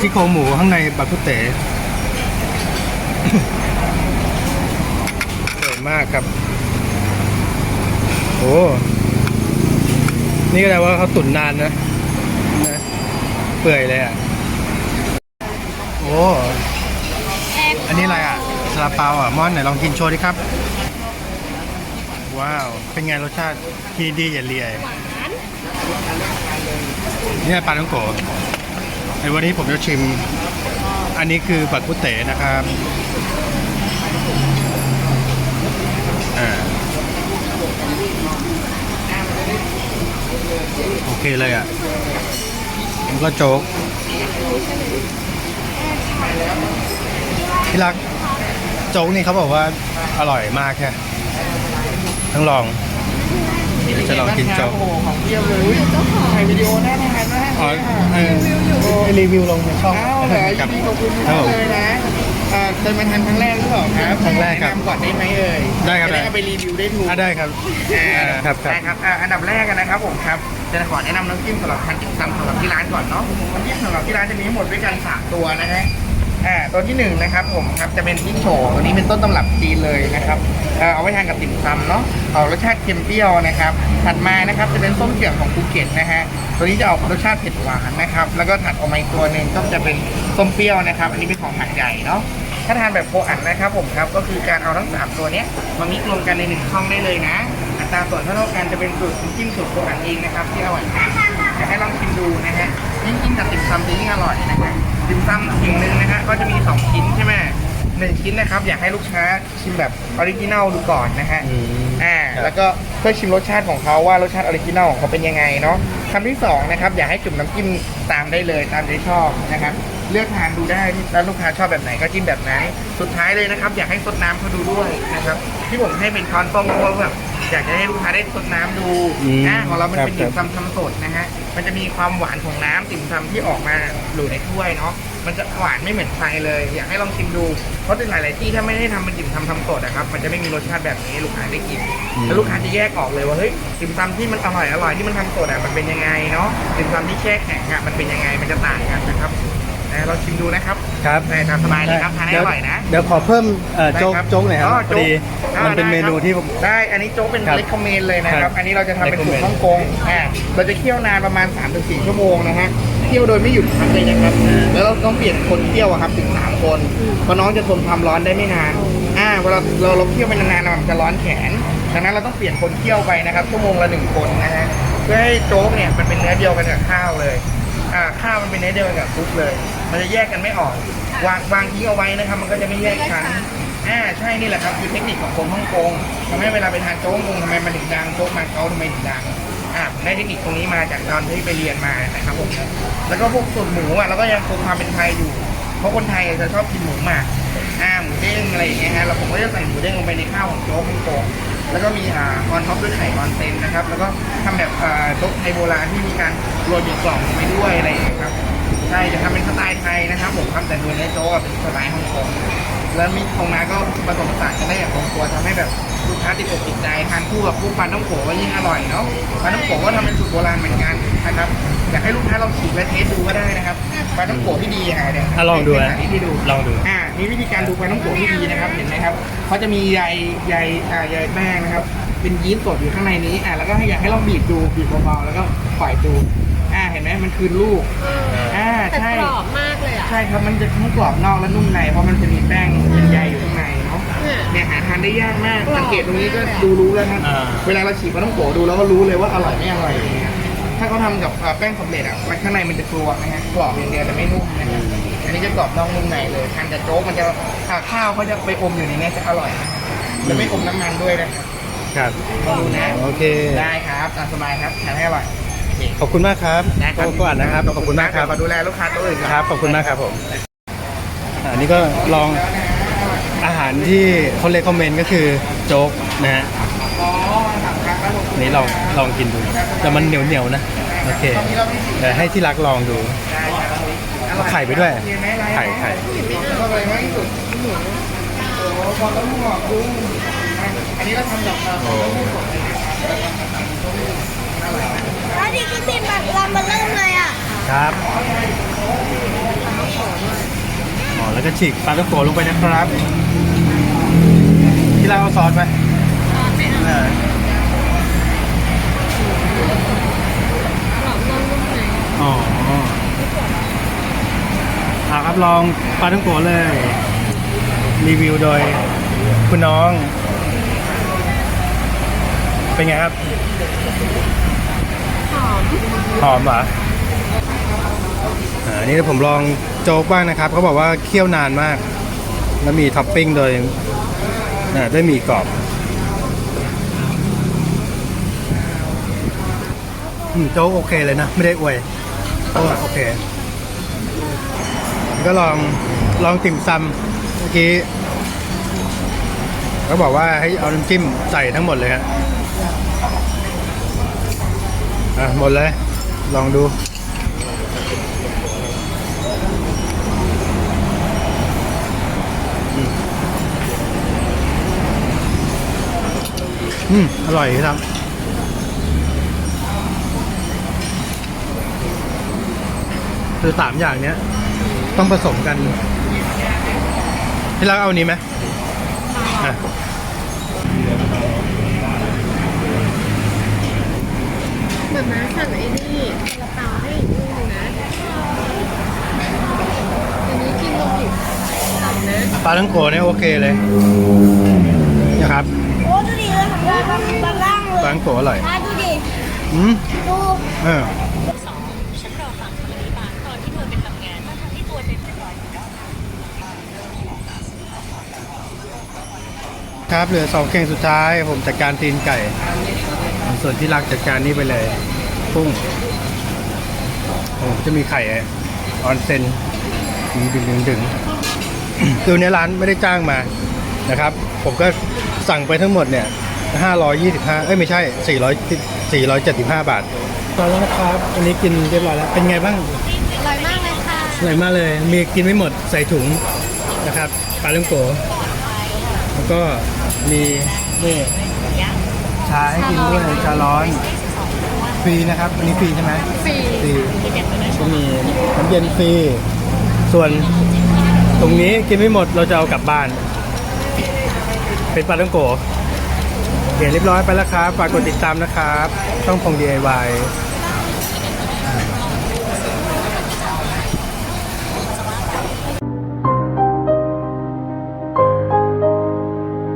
ซี่โครงหมูข้างในบักกุเต๋สวยมากครับ โอ้นี่ก็แปลว่าเขาตุ๋นนานนะนะเปื่อยเลยอะ โอ้อันนี้อะไรอะซาลาเปาอะม่อนไหนลองกินโชว์ดิครับ ว้าว เป็นไงรสชาติที่ดีอย่าเลียนี่ปลาท้องโก ในวันนี้ผมจะชิม อันนี้คือบักกุเต๋นะครับอ่าโอเคเลยอะมันก็โจ๊กที่รัก โจ๊กนี่เขาบอกว่าอร่อยมากแค่ต้องลองเดี๋ยวจะลองกินโจ๊กของเทียบเลยอุ๊ยถ่ายวิดีโอน่าทานมาก อ๋อเลยค่ะเออรีวิวลงในช่อง อ้าวเหรอคยิรับนดีขอบคุณครับมากผมเลยนะเอ่อเคยมาทานครั้งแรกหรือเปล่าครับครั้งแรกครับแนะนำก่อนได้ไหมเอ่ยได้ครับ จะได้เอาไปรีวิวได้ถูก อะได้ครับอ่าอ่าครับครับ ได้ครับอ่าอันดับแรกกันนะครับผมครับจะขอแนะนำน้ำจิ้มสำหรับทานจิ้มซำสำหรับที่ร้านก่อนเนาะน้ำจิ้มสำหรับที่ร้านจะมีทั้งหมดด้วยกันสามตัวนะฮะ อ่าตัวที่หนึ่งนะครับผมครับจะเป็นพริกโฉตัวนี้เป็นต้นตำรับจีนเลยนะครับเอ่อเอาไว้ทานกับติ่มซำเนาะเอารสชาติเค็มเปรี้ยวนะครับถัดมานะครับจะเป็นส้มเกี่ยวของภูเก็ตนะฮะตัวนี้จะออกรสชาติเผ็ดหวานนะครับแล้วก็ถัดออกมาอีกตัวหนึ่งก็จะเป็นส้มเปรี้ยวนะครับ อันนี้เป็นของหาดใหญ่เนาะถ้าทานแบบโคอันนะครับผมครับก็คือการเอาทั้งสามตัวเนี้ยมามิกรวมกันในหนึ่งช่องได้เลยนะอัตราส่วนเท่ากันจะเป็นสูตรจิ้มสูตรโคอันเองนะครับที่อร่อยมาก อยากให้ลองชิมดูนะฮะยิ่งกินกับติ่มซำจะยิ่งอร่อยนะฮะติ่มซำสิ่งหนึ่งนะฮะก็จะมีสองชิ้นใช่ไหมหนึ่งชิ้นนะครับ อยากให้ลูกค้าชิมแบบออริจินัลดูก่อนนะฮะอืมอ่าครับแล้วก็เพื่อชิมรสชาติของเขาว่ารสชาติออริจินัลของเขาเป็นยังไงเนาะคำที่สองนะครับ อยากให้จุ่มน้ำจิ้มตามได้เลยตามใจชอบนะครับ เลือกทานดูได้แล้วลูกค้าชอบแบบไหนก็จิ้มแบบนั้น สุดท้ายเลยนะครับ อยากให้ซดน้ำเขาดูด้วยนะครับ ที่ผมให้เป็นช้อนส้มเพราะว่าแบบ อยากจะให้ลูกค้าได้ซดน้ำดูอืมอ่าของเรามันเป็นครับ ติ่มซำทำสดนะฮะมันจะมีความหวานของน้ำติ่มซำที่ออกมาอยู่ในถ้วยเนาะมันจะหวานไม่เหมือนใครเลย อยากให้ลองชิมดูเพราะในหลายๆที่ถ้าไม่ได้ทำเป็นติ่มซำทำสดนะครับมันจะไม่มีรสชาติแบบนี้ให้ลูกค้าได้กินอืมแล้วลูกค้าจะแยกออกเลยว่าเฮ้ยติ่มซำที่มันอร่อยอร่อยที่มันทำสดอะมันเป็นยังไงเนาะติ่มซำที่แช่แข็งอะมันเป็นยังไงมันจะต่างกันนะครับ นะเราชิมดูนะครับครับได้ตามสบายเลยครับทานให้อร่อยนะ เดี๋ยวขอเพิ่มเอ่อโจ๊กได้ครับโจ๊กหน่อยครับอ๋อพอดีโจ๊กมันเป็นอ่าเมนูได้ครับที่ผม ได้ อันนี้โจ๊กเป็นครับเลคคอมเมนเลยนะคครัรับบอันนี้เราจะทำเป็นสูตร recommend ฮ่องกงอ่าเราจะเคี่ยวนานประมาณ 3-4 ชั่วโมงนะฮะ เคี่ยวโดยไม่หยุดพักเลยนะครับ แล้วเราต้องเปลี่ยนคนเคี่ยวอะครับถึง 3 คน เพราะน้องจะทนความร้อนได้ไม่นาน อ่าเวลาเราเราเคี่ยวไปนานๆมันจะร้อนแขน ดังนั้นเราต้องเปลี่ยนคนเคี่ยวไปนะครับชั่วโมงละหนึ่งคนนะฮะ เพื่อให้โจ๊กเนี่ยมันเป็นเนื้อเดียวกันกับข้าวเลย อ่าข้าวมันเป็นเนื้อเดียวกันกับซุปเลย มันจะแยกกันไม่ออก วางวางทิ้งเอาไว้นะครับ มันก็จะไม่แยกชั้นอ่าใช่นี่แหละครับคือเทคนิคของคนฮ่องกงทำให้เวลาไปทานโจ๊กฮ่องกงทำไมมันถึงดังโจ๊กมาเก๊าทำไมถึงดังอ่าผมได้เทคนิคตรงนี้มาจากตอนที่ไปเรียนมานะครับผมแล้วก็พวกส่วนหมูอะเราก็ยังคงความเป็นไทยอยู่ เพราะคนไทยจะชอบกินหมูมักอ่าหมูเด้งอะไรอย่างเงี้ยฮะแล้วผมก็จะใส่หมูเด้งลงไปในข้าวของโจ๊กฮ่องกง แล้วก็มีอ่าออนท็อปด้วยไข่ออนเซนนะครับ แล้วก็ทำแบบอ่าโต๊ะไทยโบราณที่มีการโรยหยวกกล่องลงไปด้วยอะไรอย่างเงี้ยครับ ใช่จะทำเป็นสไตล์ไทยนะครับผมครับแต่โดยในโจ๊กอะเป็นสไตล์ฮ่องกงแล้วมีตรงนั้นก็ผสมผสานกันได้อย่างลงตัวทำให้แบบลูกค้าติดอกติดใจทานคู่กับพวกปลาต้องโขก็ยิ่งอร่อยเนาะปลาต้องโขก็ทำเป็นสูตรโบราณเหมือนกันนะครับอยากให้ลูกค้าลองฉีกและเทสดูก็ได้นะครับปลาต้องโขที่ดียังไงเนี่ยอะลองดูเป็นนะสาธิตให้ดูลองดูอ่านี่วิธีการดูปลาต้องโขที่ดีนะครับเห็นไหมครับเขาจะมีใยใยอ่าใยแป้งนะครับเป็นยีสต์สดอยู่ข้างในนี้อ่าแล้วก็ให้อยากให้ลองบีบดูบีบเบาๆแล้วก็ปล่อยดู อ่าเห็นไหมมันคืนลูกอ่าแต่ใช่ กรอบมากเลยอะ ใช่ครับ มันจะทั้งกรอบนอกและนุ่มใน เพราะมันจะมีแป้งเป็นใยอยู่ข้างในเนาะ เนี่ย เนี่ยหาทานได้ยากมาก กรอบสังเกตตรงนี้ก็ดูรู้แล้วครับอ่า เวลาเราฉีกปลาต้องโกะดูแล้วก็รู้เลยว่าอร่อยไม่อร่อยอย่างเงี้ย ถ้าเขาทำกับเอ่อแป้งสำเร็จอะมันข้างในมันจะกรวนะฮะ กรอบอย่างเดียวแต่ไม่นุ่มนะครับอันนี้จะกรอบนอกนุ่มในเลยทานกับโจ๊กมันจะอ่าข้าวเขาจะไปอมอยู่ในเนี้ยจะอร่อยนะครับจะไม่อมน้ำมันด้วยนะครับครับ ลองดูนะ โอเค ได้ครับตามสบายครับทานให้อร่อยโอ เคขอบคุณมากครับได้ครับโก็อ่านนะครับ ขอบคุณมากครับ ขอดูแลลูกค้าตัวอื่นครับ ขอบคุณมากครับผมอ่านี่ก็ลองอาหารที่เขาเลคคอมเมนต์ก็คือโจ๊กนะฮะอ๋อสามครั้งแล้วผมนี่ลองลองกินดู แต่มันเหนียวเหนียวๆนะ โอเคเดี๋ยวให้ที่รักลองดูได้ครับเอาไข่ไปด้วย ไข่ไข่ก็เลยมากที่สุดโอ้โหพอต้องหอกดูอันนี้เราทำกับเราโอ้ แล้วนี่ก็ติดแบบลำมาเริ่มเลยอะครับอ๋อแล้วก็ฉีกปลาต้องโกะลงไปนะครับ ที่เราเอาซอสไหมเอออ๋อเอาครับลองปลาต้องโกะเลย รีวิวโดยคุณน้อง เป็นไงครับหอ มหอมเหรออ่านี่ผมลองโจ๊กบ้างนะครับเขาบอกว่าเคี่ยวนานมาก แล้วมีท็อปปิ้งโดยอ่าด้วยมีกรอบอืมโจ๊กโอเคเลยนะ ไม่ได้อวยโอ้โอเค ก็ลองลองติ่มซำเมื่อกี้เขาบอกว่าให้เอาน้ำจิ้มใส่ทั้งหมดเลยฮะ อะหมดเลย ลองดูอืม อร่อยครับ คือสามอย่างเนี้ย ต้องผสมกันพี่รักเอานนี้ไหมอะ เหมือนมาสั่งไอ้นี่กระเป๋าให้อีกลูกหนึงนะอันนี้กินลงดิบทำนะ ปลาทั้งโกเนี่ยโอเคเลยนะครับโอ้ดูดิเลยของเราบางล่างเลปลายทั้งโกอร่อยอะดูดิอืมดูเออสองฉันรอฟังคำอธิบายตอนที่เธอไปทำงานทั้งๆที่ตัวเธอเป็นรอยครับเหลือสองเก่งสุดท้ายผมจัดการตีนไก่ ส่วนที่รักจัดการนี่ไปเลยกุ้งผมจะมีไข่ออนเซนดึงดึงดึงดึง คือในร้านไม่ได้จ้างมานะครับ ผมก็สั่งไปทั้งหมดเนี่ย525 เอ้ยไม่ใช่ 400 475 บาทตอนแล้วนะครับอันนี้กินเรียบร้อยแล้ว เป็นไงบ้างอร่อยมากเลยค่ะอร่อยมากเลย มีกินไม่หมดใส่ถุงนะครับปลาเลื่องโกแล้วก็มีนี่ชาให้กินด้วยชาร้อนฟรีนะครับอันนี้ฟรีใช่ไหมฟรีฟรีก็มีน้ำเย็นฟรีส่วน ตรงนี้กินไม่หมดเราจะเอากลับบ้าน เป็นปลาต้องโกเขียนเรียบร้อยไปแล้วครับฝากกดติดตามนะครับ ช่องพง DIY